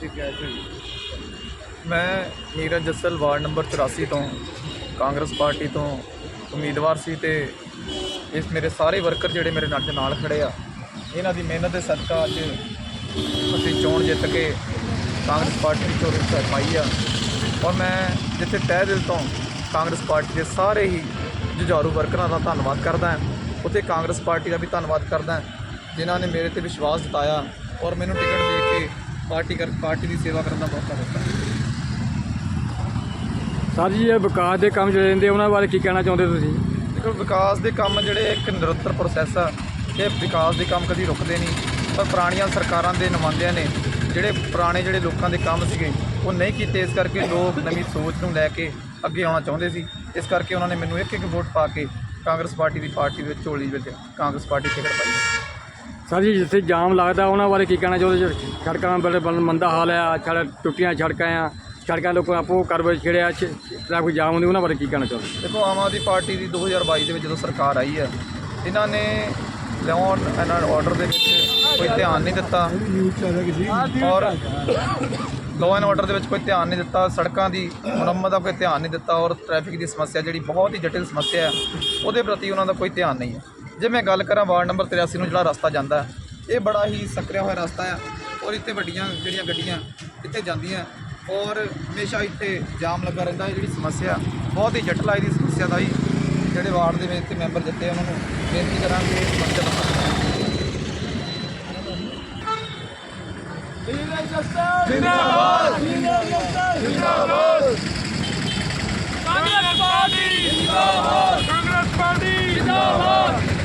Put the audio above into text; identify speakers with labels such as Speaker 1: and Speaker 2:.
Speaker 1: ਠੀਕ ਹੈ ਜੀ।
Speaker 2: ਮੈਂ ਨੀਰਜ ਜੱਸਲ, ਵਾਰਡ ਨੰਬਰ 84 ਤੋਂ, ਕਾਂਗਰਸ ਪਾਰਟੀ ਤੋਂ ਉਮੀਦਵਾਰ ਸੀ ਤੇ ਇਸ ਮੇਰੇ ਸਾਰੇ ਵਰਕਰ ਜਿਹੜੇ ਮੇਰੇ ਨਾਲ ਦੇ ਨਾਲ ਖੜੇ ਆ, ਇਹਨਾਂ ਦੀ ਮਿਹਨਤ ਦੇ ਸਦਕਾ ਅੱਜ ਅਸੀਂ ਚੋਣ ਜਿੱਤ ਕੇ ਕਾਂਗਰਸ ਪਾਰਟੀ ਦੀ ਚੋਣ ਵਿੱਚ ਪਾਈ ਆ। ਔਰ ਮੈਂ ਜਿੱਥੇ ਤਹਿ ਦਿਲ ਤੋਂ ਕਾਂਗਰਸ ਪਾਰਟੀ ਦੇ ਸਾਰੇ ਹੀ ਜੁਝਾਰੂ ਵਰਕਰਾਂ ਦਾ ਧੰਨਵਾਦ ਕਰਦਾ ਹਾਂ, ਉੱਥੇ ਕਾਂਗਰਸ ਪਾਰਟੀ ਦਾ ਵੀ ਧੰਨਵਾਦ ਕਰਦਾ ਹਾਂ, ਜਿਨ੍ਹਾਂ ਨੇ ਮੇਰੇ ਤੇ ਵਿਸ਼ਵਾਸ ਜਤਾਇਆ ਔਰ ਮੈਨੂੰ ਟਿਕਟ ਦੇ ਕੇ ਪਾਰਟੀ ਕਰ ਪਾਰਟੀ ਦੀ ਸੇਵਾ ਕਰਨ ਦਾ ਮੌਕਾ ਦਿੱਤਾ
Speaker 3: ਸਰ ਜੀ ਇਹ ਵਿਕਾਸ ਦੇ ਕੰਮ ਜਿਹੜੇ ਰਹਿੰਦੇ ਉਹਨਾਂ ਬਾਰੇ ਕੀ ਕਹਿਣਾ ਚਾਹੁੰਦੇ ਤੁਸੀਂ?
Speaker 2: ਦੇਖੋ ਵਿਕਾਸ ਦੇ ਕੰਮ ਜਿਹੜੇ ਇੱਕ ਨਿਰੰਤਰ ਪ੍ਰੋਸੈਸ ਆ ਇਹ ਵਿਕਾਸ ਦੇ ਕੰਮ ਕਦੀ ਰੁਕਦੇ ਨਹੀਂ। ਪਰ ਪੁਰਾਣੀਆਂ ਸਰਕਾਰਾਂ ਦੇ ਨੁਮਾਇੰਦਿਆਂ ਨੇ ਜਿਹੜੇ ਪੁਰਾਣੇ ਜਿਹੜੇ ਲੋਕਾਂ ਦੇ ਕੰਮ ਸੀਗੇ ਉਹ ਨਹੀਂ ਕੀਤੇ। ਇਸ ਕਰਕੇ ਲੋਕ ਨਵੀਂ ਸੋਚ ਨੂੰ ਲੈ ਕੇ ਅੱਗੇ ਆਉਣਾ ਚਾਹੁੰਦੇ ਸੀ। ਇਸ ਕਰਕੇ ਉਹਨਾਂ ਨੇ ਮੈਨੂੰ ਇੱਕ ਇੱਕ ਵੋਟ ਪਾ ਕੇ ਕਾਂਗਰਸ ਪਾਰਟੀ ਦੀ ਪਾਰਟੀ ਵਿੱਚ ਝੋਲੀ ਵਿੱਚ ਕਾਂਗਰਸ ਪਾਰਟੀ ਟਿਕਟ ਪਾਈ।
Speaker 3: ਸਰ ਜੀ, ਜਿੱਥੇ ਜਾਮ ਲੱਗਦਾ, ਉਹਨਾਂ ਬਾਰੇ ਕੀ ਕਹਿਣਾ ਚਾਹੁੰਦੇ ਜੀ ਸੜਕਾਂ ਬੜੇ ਬਲ- ਮੰਦਾ ਹਾਲ ਆ ਸੜਕ ਟੁੱਟੀਆਂ ਸੜਕਾਂ ਆ, ਸੜਕਾਂ ਲੋਕ ਆਪੋ ਕਰਵੇ ਛਿੜਿਆ ਟ੍ਰੈਫਿਕ ਜਾਮ ਹੁੰਦੀ, ਉਹਨਾਂ ਬਾਰੇ ਕੀ ਕਹਿਣਾ ਚਾਹੁੰਦੇ
Speaker 2: ਦੇਖੋ, ਆਮ ਆਦਮੀ ਪਾਰਟੀ ਦੀ 2022 ਦੇ ਵਿੱਚ ਜਦੋਂ ਸਰਕਾਰ ਆਈ ਹੈ, ਇਹਨਾਂ ਨੇ ਲਿਆਉਣ ਐਂਡ ਆਰਡਰ ਦੇ ਵਿੱਚ ਕੋਈ ਧਿਆਨ ਨਹੀਂ ਦਿੱਤਾ। ਔਰ ਲਾਅ ਐਂਡ ਆਰਡਰ ਦੇ ਵਿੱਚ ਕੋਈ ਧਿਆਨ ਨਹੀਂ ਦਿੱਤਾ, ਸੜਕਾਂ ਦੀ ਮੁਰੰਮਤ ਦਾ ਕੋਈ ਧਿਆਨ ਨਹੀਂ ਦਿੱਤਾ, ਔਰ ਟ੍ਰੈਫਿਕ ਦੀ ਸਮੱਸਿਆ ਜਿਹੜੀ ਬਹੁਤ ਹੀ ਜਟਿਲ ਸਮੱਸਿਆ ਹੈ, ਉਹਦੇ ਪ੍ਰਤੀ ਉਹਨਾਂ ਦਾ ਕੋਈ ਧਿਆਨ ਨਹੀਂ ਹੈ। ਜੇ ਮੈਂ ਗੱਲ ਕਰਾਂ ਵਾਰਡ ਨੰਬਰ 83 ਨੂੰ ਜਿਹੜਾ ਰਸਤਾ ਜਾਂਦਾ ਹੈ, ਇਹ ਬੜਾ ਹੀ ਸਕਰਿਆ ਹੋਇਆ ਰਸਤਾ ਹੈ ਔਰ ਇੱਥੇ ਵੱਡੀਆਂ ਜਿਹੜੀਆਂ ਗੱਡੀਆਂ ਇੱਥੇ ਜਾਂਦੀਆਂ ਔਰ ਹਮੇਸ਼ਾ ਇੱਥੇ ਜਾਮ ਲੱਗਾ ਰਹਿੰਦਾ ਹੈ ਜਿਹੜੀ ਸਮੱਸਿਆ ਬਹੁਤ ਹੀ ਜਟਿਲ ਹੈ ਇਹਦੀ ਸਮੱਸਿਆ ਦਾ ਹੀ ਜਿਹੜੇ ਵਾਰਡ ਦੇ ਵਿੱਚ ਮੈਂਬਰ ਦਿੱਤੇ ਉਹਨਾਂ ਨੂੰ। ਬੇਨਤੀ ਕਰਾਂਗੇ ਇਸ ਸਮੱਸਿਆ ਦਾ ਹੱਲ
Speaker 4: ਕਾਂਗਰਸ ਪਾਰਟੀ। ਜਿੰਦਾਬਾਦ।